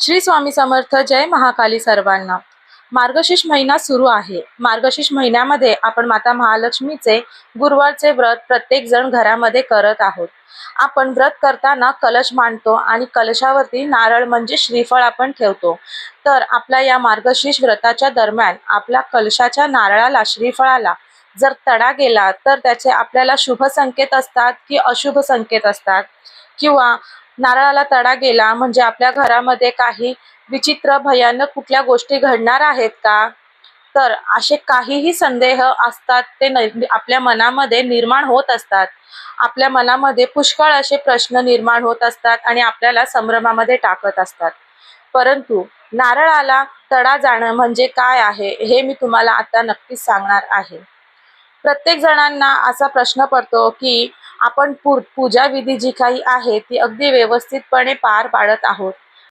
श्री स्वामी समर्थ जय महाकाली सर्वांना. मार्गशीर्ष महिना सुरू आहे. मार्गशीर्ष महिन्यामध्ये आपण माता महालक्ष्मीचे गुरुवारचे व्रत प्रत्येक जण घरामध्ये करत आहोत. आपण व्रत करताना कलश मांडतो आणि कलशावरती नारळ म्हणजे श्रीफळ आपण ठेवतो. तर आपल्या या मार्गशीर्ष व्रताच्या दरम्यान आपल्या कलशाच्या नारळाला श्रीफळाला जर तडा गेला तर त्याचे आपल्याला शुभ संकेत असतात की अशुभ संकेत असतात? किंवा नारळाला तडा गेला म्हणजे आपल्या घरामध्ये काही विचित्र भयानक कुठल्या गोष्टी घडणार आहेत का? तर असे काहीही संदेह असतात ते आपल्या मनामध्ये निर्माण होत असतात. आपल्या मनामध्ये पुष्कळ असे प्रश्न निर्माण होत असतात आणि आपल्याला संभ्रमामध्ये टाकत असतात. परंतु नारळाला तडा जाणं म्हणजे काय आहे हे मी तुम्हाला आता नक्कीच सांगणार आहे. प्रत्येक जणांना असा प्रश्न पडतो की आपण पूजा विधी जी काही आहे ती अगदी व्यवस्थितपणे पार पाडत आहोत.